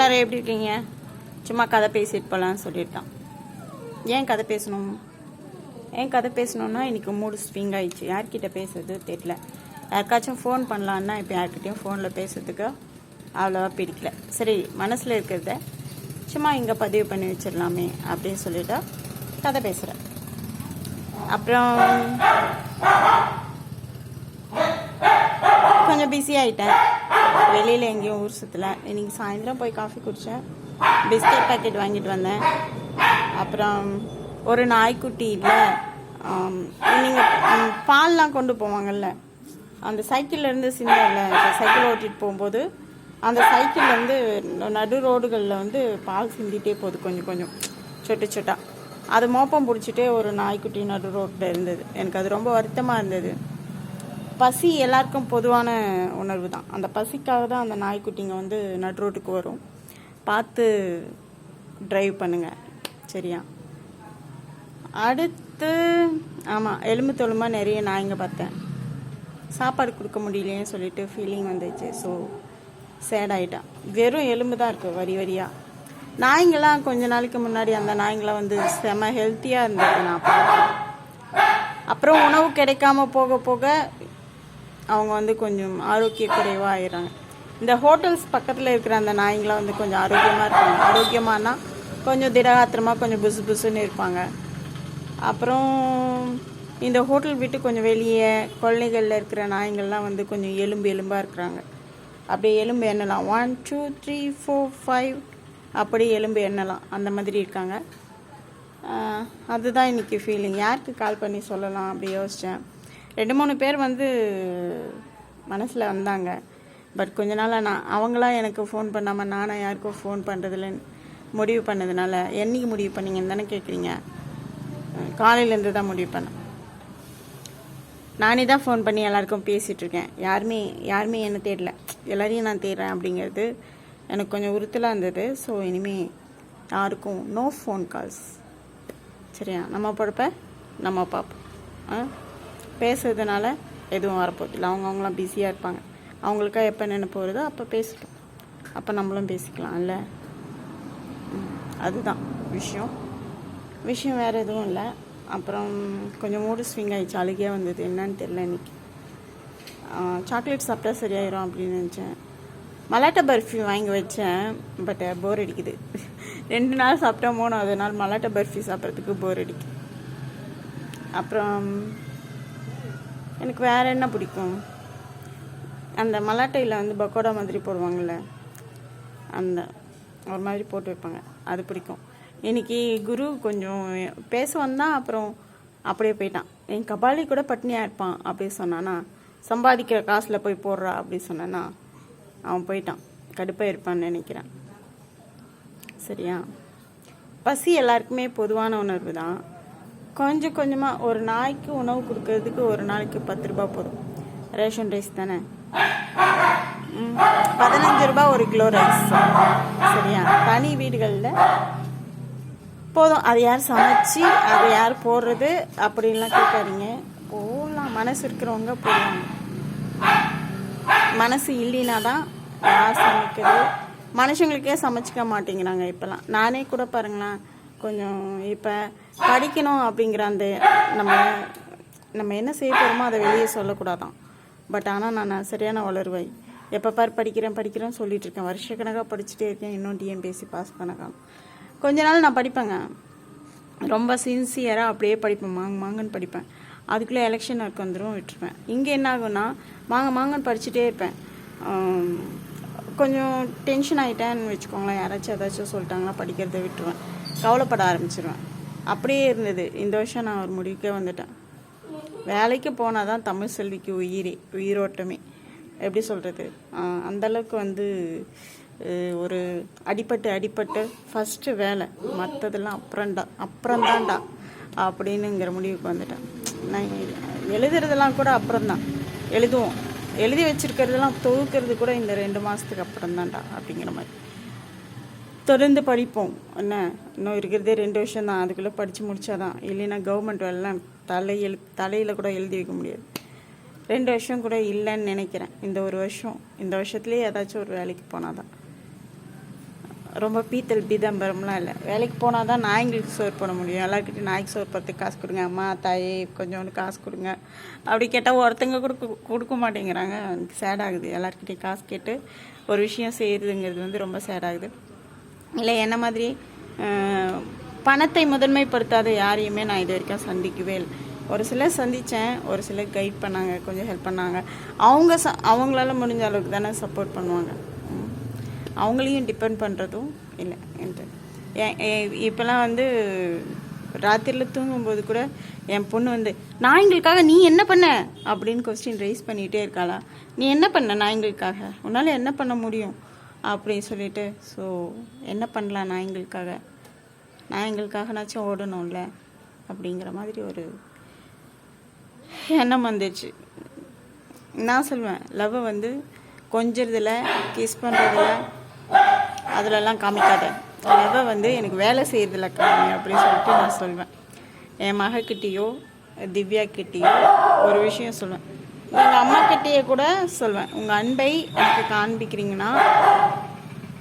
எல்லாரும் எப்படி இருக்கீங்க? சும்மா கதை பேசிட்டு போகலான்னு சொல்லிட்டான் ஏன் கதை பேசணும்? ஏன் கதை பேசணும்னா இன்றைக்கி மூடு ஸ்விங் ஆயிடுச்சு. யார்கிட்ட பேசுறது தெரியல. யாருக்காச்சும் ஃபோன் பண்ணலான்னா இப்போ யார்கிட்டையும் ஃபோனில் பேசுறதுக்கு அவ்வளோவா பிடிக்கல. சரி மனசில் இருக்கிறத சும்மா இங்கே பதிவு பண்ணி வச்சிடலாமே அப்படின்னு சொல்லிட்டு கதை பேசுகிறேன் அப்புறம் கொஞ்சம் பிஸி ஆகிட்டேன் வெளியில் எங்கேயும் ஊர் சுற்றல இன்னைக்கு சாயந்தரம் போய் காஃபி குடித்தேன் பிஸ்கட் பாக்கெட் வாங்கிட்டு வந்தேன். அப்புறம் ஒரு நாய்க்குட்டி இல்லை. நீங்கள் பால்லாம் கொண்டு போவாங்கல்ல. அந்த சைக்கிள்லேருந்து இருந்து சின்னல சைக்கிள் ஓட்டிட்டு போகும்போது அந்த சைக்கிள் வந்து நடு ரோடுகளில் வந்து பால் சிந்திட்டே போகுது கொஞ்சம் கொஞ்சம். சொட்டு சொட்டா. அது மோப்பம் பிடிச்சிட்டே ஒரு நாய்க்குட்டி நடு ரோட்டில் இருந்தது. எனக்கு அது ரொம்ப வருத்தமாக இருந்தது. பசி எல்லாருக்கும் பொதுவான உணர்வு தான் அந்த பசிக்காக தான் அந்த நாய்க்குட்டிங்க வந்து நட் ரோட்டுக்கு வரும். பார்த்து ட்ரைவ் பண்ணுங்க. சரியா? அடுத்து ஆமாம் எலும்பு தொழுமாக நிறைய நாய்ங்க பார்த்தேன். சாப்பாடு கொடுக்க முடியலையேன்னு சொல்லிட்டு ஃபீலிங் வந்துச்சு. ஸோ சேட் ஆகிட்டான் வெறும் எலும்பு தான் இருக்குது வரி வரியாக நாய்ங்களாம் கொஞ்ச நாளைக்கு முன்னாடி அந்த நாய்ங்களாம் வந்து செம ஹெல்த்தியாக இருந்தது நான் பார்த்தேன். அப்புறம் உணவு கிடைக்காம போக போக அவங்க வந்து கொஞ்சம் ஆரோக்கிய குறைவாக ஆயிடுறாங்க இந்த ஹோட்டல்ஸ் பக்கத்தில் இருக்கிற அந்த நாய்ங்களாம் வந்து கொஞ்சம் ஆரோக்கியமாக இருப்பாங்க. ஆரோக்கியமானா கொஞ்சம் திடகாத்திரமாக கொஞ்சம் புசு புசுன்னு இருப்பாங்க. அப்புறம் இந்த ஹோட்டல் விட்டு கொஞ்சம் வெளியே கொள்ளைகளில் இருக்கிற நாய்ங்கள்லாம் வந்து கொஞ்சம் எலும்பு எலும்பாக இருக்கிறாங்க. அப்படியே எலும்பு எண்ணலாம். One two three four five அப்படியே எலும்பு எண்ணலாம். அந்த மாதிரி இருக்காங்க. அதுதான் இன்றைக்கி ஃபீலிங் யாருக்கு கால் பண்ணி சொல்லலாம் அப்படி யோசித்தேன் ரெண்டு மூணு பேர் வந்து மனசில் வந்தாங்க. பட் கொஞ்ச நாளாக நான் அவங்களாம் எனக்கு ஃபோன் பண்ணாமல் நானாக யாருக்கும் ஃபோன் பண்ணுறதுலன்னு முடிவு பண்ணதுனால என்னைக்கு முடிவு பண்ணீங்கன்னு தானே கேட்குறீங்க காலையிலேருந்து தான் முடிவு பண்ணேன். நானே தான் ஃபோன் பண்ணி எல்லாருக்கும் பேசிகிட்ருக்கேன் யாருமே யாருமே என்ன தேடல. எல்லாரையும் நான் தேடுறேன் அப்படிங்கிறது எனக்கு கொஞ்சம் உறுத்தலாக இருந்தது. ஸோ இனிமேல் யாருக்கும் நோ ஃபோன் கால்ஸ் சரியா? நம்ம பொழப்ப நம்ம பார்ப்போம் ஆ? பேசுறதுனால எதுவும் வரப்போதில்லை அவங்கவுங்களாம் பிஸியாக இருப்பாங்க. அவங்களுக்கா எப்போ நினைப்பு வருதோ அப்போ பேசிட்டோம் அப்போ நம்மளும் பேசிக்கலாம் இல்லை அதுதான் விஷயம். விஷயம் வேறு எதுவும் இல்லை. அப்புறம் கொஞ்சம் மூடு ஸ்விங் ஆகிடுச்சு அழுகியாக வந்தது. என்னன்னு தெரில இன்னைக்கு. சாக்லேட் சாப்பிட்டா சரியாயிரும் அப்படின்னு நினச்சேன். மலாட்டா பர்ஃபி வாங்கி வச்சேன். பட் போர் அடிக்குது. ரெண்டு நாள் சாப்பிட்டா மூணாவது நாள் மலாட்டா பர்ஃபி சாப்பிட்றதுக்கு போர் அடிக்குது. அப்புறம் எனக்கு வேறு என்ன பிடிக்கும்? அந்த மலாட்டையில் வந்து பக்கோடா மாதிரி போடுவாங்கள்ல அந்த ஒரு மாதிரி போட்டு வைப்பாங்க. அது பிடிக்கும். இன்னைக்கு குரு கொஞ்சம் பேச வந்தால் அப்புறம் அப்படியே போயிட்டான். என் கபாலி கூட பட்னியாக இருப்பான் அப்படி சொன்னானா சம்பாதிக்கிற காசில் போய் போடுறா அப்படி சொன்னானா அவன் போயிட்டான். கடுப்பாக இருப்பான்னு நினைக்கிறேன். சரியா? பசி எல்லாருக்குமே பொதுவான உணர்வு தான். கொஞ்சம் கொஞ்சமாக ஒரு நாய்க்கு உணவு கொடுக்கறதுக்கு ஒரு நாளைக்கு பத்து ரூபாய் போதும். ரேஷன் ரைஸ் தானே? பதினஞ்சு ரூபாய் ஒரு கிலோ ரைஸ். சரியா? தனி வீடுகளில் போதும். அது யார் சமைச்சு அதை யார் போடுறது அப்படின்லாம் கேட்காதீங்க. போடலாம் மனசு இருக்கிறவங்க போடுவாங்க மனசு இல்லைனா தான் யார் சமைக்கிறது? மனுஷங்களுக்கே சமைச்சிக்க மாட்டேங்கிறாங்க இப்போலாம் நானே கூட பாருங்களேன். கொஞ்சம் இப்போ படிக்கணும் அப்படிங்கிற அந்த நம்ம நம்ம என்ன செய்ய போகிறோமோ அதை வெளியே சொல்லக்கூடாதான். பட் ஆனால் நான் சரியான வளருவை. எப்போ பார் படிக்கிறேன் படிக்கிறேன்னு சொல்லிட்டு இருக்கேன். வருஷக்கணக்காக படிச்சுட்டே இருக்கேன். இன்னும் டிஎம்பிஎஸ்சி பாஸ் பண்ணக்காம் கொஞ்ச நாள் நான் படிப்பேங்க. ரொம்ப சின்சியராக அப்படியே படிப்பேன். மாங்க மாங்கன்னு படிப்பேன். அதுக்குள்ளே எலெக்ஷன் ஒர்க் வந்துடும் விட்டுருப்பேன் இங்கே என்ன ஆகும்னா மாங்க மாங்கன்னு படிச்சுட்டே இருப்பேன். கொஞ்சம் டென்ஷன் ஆகிட்டேன்னு வச்சுக்கோங்களேன். யாராச்சும் ஏதாச்சும் சொல்லிட்டாங்கன்னா படிக்கிறத விட்டுருவேன். கவலைப்பட ஆரம்பிச்சிருவேன். அப்படியே இருந்தது. இந்த வருஷம் நான் ஒரு முடிவுக்கே வந்துட்டேன். வேலைக்கு போனால் தான் தமிழ் செல்விக்கு உயிரே உயிரோட்டமே. எப்படி சொல்கிறது அந்தளவுக்கு வந்து ஒரு அடிப்பட்டு அடிப்பட்டு ஃபஸ்ட்டு வேலை. மற்றதெல்லாம் அப்புறம்டா அப்புறம்தான்டா அப்படின்னுங்கிற முடிவுக்கு வந்துட்டேன். நான் எழுதுறதெல்லாம் கூட அப்புறம்தான். எழுதுவோம். எழுதி வச்சிருக்கிறதெல்லாம் தொகுக்கிறது கூட இந்த ரெண்டு மாதத்துக்கு அப்புறம்தான்டா அப்படிங்கிற மாதிரி. தொடர்ந்து படிப்போம். என்ன? இன்னும் இருக்கிறதே ரெண்டு வருஷம் தான் அதுக்குள்ளே படித்து முடித்தாதான் இல்லைன்னா கவர்மெண்ட் வேலைலாம் தலை எழு தலையில் கூட எழுதி வைக்க முடியாது. ரெண்டு வருஷம் கூட இல்லைன்னு நினைக்கிறேன். இந்த ஒரு வருஷம். இந்த வருஷத்துலேயே ஏதாச்சும் ஒரு வேலைக்கு போனால் தான் ரொம்ப பீத்தல் பீதாம்பரம்லாம் இல்லை. வேலைக்கு போனால் தான் நாய்ங்களுக்கு சோர் பண்ண முடியும். எல்லாருக்கிட்டையும் நாய்க்கு சோர் போகிறதுக்கு காசு கொடுங்க. அம்மா தாயே கொஞ்சோண்டு காசு கொடுங்க. அப்படி கேட்டால் ஒருத்தங்க கொடுக்க கொடுக்க மாட்டேங்கிறாங்க. எனக்கு சேட் ஆகுது. எல்லாருக்கிட்டையும் காசு கேட்டு ஒரு விஷயம் செய்யுதுங்கிறது வந்து ரொம்ப சேட் ஆகுது. இல்லை என்ன மாதிரி பணத்தை முதன்மைப்படுத்தாத யாரையுமே நான் இது வரைக்கும் சந்திக்கவே இல்லை. ஒரு சிலர் சந்தித்தேன் ஒரு சிலர் கைட் பண்ணாங்க. கொஞ்சம் ஹெல்ப் பண்ணாங்க. அவங்க ச அவங்களால முடிஞ்ச அளவுக்கு தானே சப்போர்ட் பண்ணுவாங்க. அவங்களையும் டிபெண்ட் பண்ணுறதும் இல்லை என்கிட்ட. ஏன் இப்போலாம் வந்து ராத்திரியில் தூங்கும்போது கூட என் பொண்ணு வந்து நாய்ங்களுக்காக நீ என்ன பண்ண? அப்படின்னு கொஸ்டின் ரைஸ் பண்ணிகிட்டே இருக்காளா. நீ என்ன பண்ண நாய்ங்களுக்காக உன்னால் என்ன பண்ண முடியும்? அப்படின்னு சொல்லிட்டு ஸோ என்ன பண்ணலாம் நாய்ங்களுக்காக நாய்ங்களுக்காகனாச்சும் ஓடணும்ல? அப்படிங்கிற மாதிரி ஒரு எண்ணம் வந்துச்சு. நான் சொல்லுவேன் லவ்வை வந்து கொஞ்சறதில் கிஸ் பண்ணுறதில் அதிலெல்லாம் காமிக்காத. லவ்வை வந்து எனக்கு வேலை செய்கிறதுல காமி அப்படின்னு சொல்லிட்டு நான் சொல்வேன். என் மகக்கிட்டேயோ திவ்யா கிட்டேயோ ஒரு விஷயம் சொல்லுவேன் எங்கள் அம்மா கிட்டேயே கூட சொல்வேன். உங்கள் அன்பை எனக்கு காண்பிக்கிறீங்கன்னா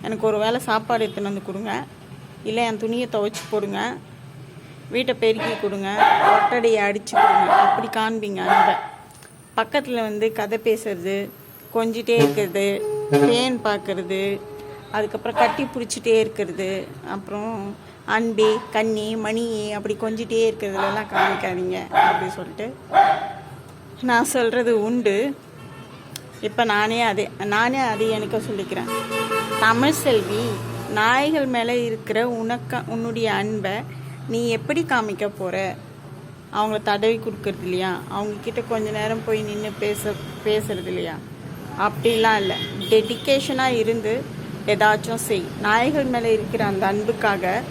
எனக்கு ஒரு வேளை சாப்பாடு எடுத்துன்னு வந்து கொடுங்க. இல்லை என் துணியை துவைச்சி போடுங்க. வீட்டை பெருக்கி கொடுங்க. ஒட்டடையை அடித்து கொடுங்க. அப்படி காண்பீங்க அன்பை. பக்கத்தில் வந்து கதை பேசுறது கொஞ்சிட்டே இருக்கிறது பேன் பார்க்கறது அதுக்கப்புறம் கட்டி பிடிச்சிட்டே இருக்கிறது. அப்புறம் அன்பே கண்ணி மணி அப்படி கொஞ்சிட்டே இருக்கிறதுலலாம் காமிக்காதீங்க அப்படி சொல்லிட்டு நான் சொல்கிறது உண்டு. இப்போ நானே அதே நானே அதை எனக்கு சொல்லிக்கிறேன். தமிழ் செல்வி நாய்கள் மேலே இருக்கிற உனக்க உன்னுடைய அன்பை நீ எப்படி காமிக்க போகிற அவங்கள தடவி கொடுக்கறது இல்லையா? அவங்கக்கிட்ட கொஞ்ச நேரம் போய் நின்று பேச பேசுறது இல்லையா? அப்படிலாம் இல்லை. டெடிக்கேஷனாக இருந்து ஏதாச்சும் செய். நாய்கள் மேலே இருக்கிற அந்த அன்புக்காக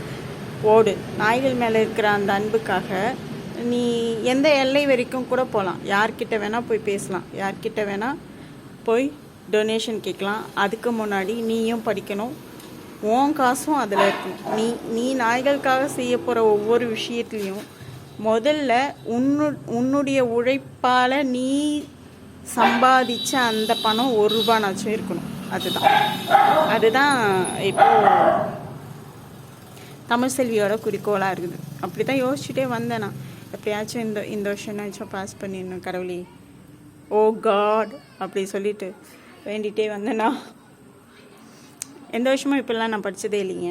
ஓடு. நாய்கள் மேலே இருக்கிற அந்த அன்புக்காக நீ எந்த எல்லை வரைக்கும் கூட போகலாம் யார்கிட்ட வேணால் போய் பேசலாம். யார்கிட்ட வேணால் போய் டொனேஷன் கேட்கலாம். அதுக்கு முன்னாடி நீயும் படிக்கணும். உன் காசும் அதில் இருக்கணும் நீ நீ நாய்களுக்காக செய்ய போகிற ஒவ்வொரு விஷயத்துலையும் முதல்ல உன்னு உன்னுடைய உழைப்பால் நீ சம்பாதிச்ச அந்த பணம் ஒரு ரூபானாச்சும் இருக்கணும். அதுதான். அதுதான் இப்போ தமிழ் செல்வியோட குறிக்கோளாக இருக்குது. அப்படி தான் யோசிச்சுட்டே வந்தேன் நான். எப்படியாச்சும் இந்த இந்த வருஷம்னாச்சும் பாஸ் பண்ணிடணும் கடவுளே. ஓ காட் அப்படி சொல்லிட்டு வேண்டிகிட்டே வந்தேன்னா எந்த வருஷமும் இப்படிலாம் நான் படித்ததே இல்லைங்க.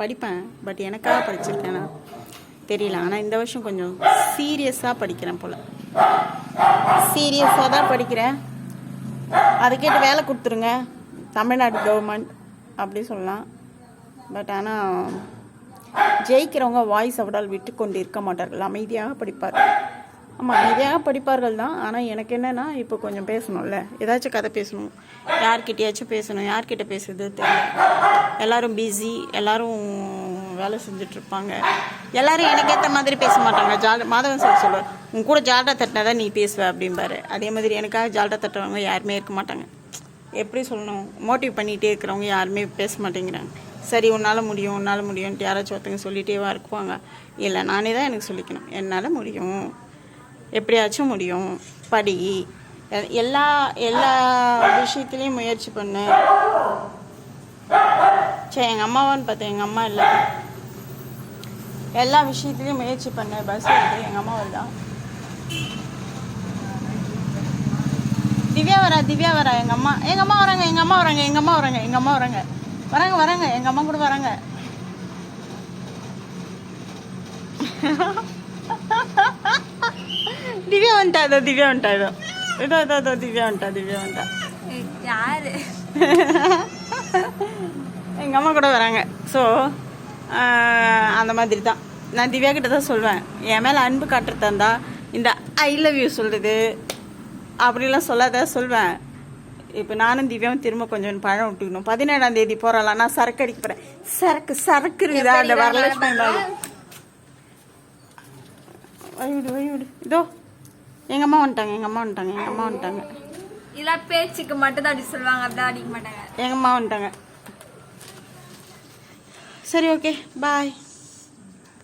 படிப்பேன் பட் எனக்காக படிச்சிருக்கேனா தெரியல ஆனால் இந்த வருஷம் கொஞ்சம் சீரியஸாக படிக்கிறேன் போல். சீரியஸாக தான் படிக்கிறேன். அதுக்கேட்டு வேலை கொடுத்துருங்க. தமிழ்நாடு கவர்மெண்ட் அப்படி சொல்லலாம். பட் ஆனால் ஜெயிக்கிறவங்க வாய்ஸ் அவடால் விட்டு கொண்டு இருக்க மாட்டார்கள். அமைதியாக படிப்பார்கள் ஆமாம் அமைதியாக படிப்பார்கள் தான். ஆனால் எனக்கு என்னென்னா இப்போ கொஞ்சம் பேசணும்ல. ஏதாச்சும் கதை பேசணும். யார்கிட்டயாச்சும் பேசணும். யார்கிட்ட பேசுறது தெரியல. எல்லோரும் பிஸி எல்லோரும் வேலை செஞ்சுட்ருப்பாங்க எல்லாரும் எனக்கு ஏற்ற மாதிரி பேச மாட்டாங்க. ஜால் மாதவன் சார் சொல்லுவார் உன் கூட ஜால்டா தட்டினா தான் நீ பேசுவ அப்படிம்பாரு. அதே மாதிரி எனக்காக ஜால்டா தட்டுறவங்க யாருமே இருக்க மாட்டாங்க. எப்படி சொல்லணும்? மோட்டிவ் பண்ணிகிட்டே இருக்கிறவங்க யாருமே பேச மாட்டேங்கிறாங்க. சரி உன்னால் முடியும் உன்னால் முடியும்ன்ட்டு யாராச்சும் ஒருத்தங்க சொல்லிகிட்டேவா இருக்குவாங்க. இல்லை நானே தான் எனக்கு சொல்லிக்கணும். என்னால் முடியும். எப்படியாச்சும் முடியும். படி. எல்லா எல்லா விஷயத்துலேயும் முயற்சி பண்ணு. சரி எங்கள் அம்மாவான்னு பார்த்தேன் எங்கள் அம்மா இல்லை. எல்லா விஷயத்துலேயும் முயற்சி பண்ணு. பஸ் வருது எங்கள் அம்மா வருதா திவ்யா வரா திவ்யா வரா. எங்கள் அம்மா எங்கள் அம்மா வராங்க எங்கள் அம்மா வராங்க எங்கள் அம்மா வராங்க எங்கள் அம்மா வராங்க. வராங்க வராங்க. எங்கள் அம்மா கூட வராங்க. திவ்யா வந்துட்டா இதோ திவ்யா வந்துட்டா இதோ. இதோ இதோ இதோ திவ்யா வந்துட்டா திவ்யா வந்துட்டா. யாரு? எங்கள் அம்மா கூட வராங்க. ஸோ அந்த மாதிரி தான் நான் திவ்யா கிட்ட தான் சொல்வேன். என் மேலே அன்பு காட்டுறதா இருந்தா இந்த ஐ லவ் யூ சொல்கிறது அப்படிலாம் சொல்லாத சொல்வேன். இப்போ நானும் திவ்யாவும் திரும்ப கொஞ்சம் பழம் விட்டுக்கணும். பதினேழாம் தேதி போகிறலாம் நான் சரக்கு அடிக்க போகிறேன் சரக்கு சரக்கு இருக்குதா? அந்த வரலட்சுமி மாதிரி வழிவிடு வழிவிடு இதோ எங்கள் அம்மா வந்துட்டாங்க எங்கள் அம்மா வந்துட்டாங்க எங்கள் அம்மா வந்துட்டாங்க. இதெல்லாம் பேச்சுக்கு மட்டும் தான் அப்படி சொல்லுவாங்க. அப்படிலாம் அடிக்க மாட்டாங்க. எங்கள் அம்மா வந்துட்டாங்க. சரி ஓகே பாய்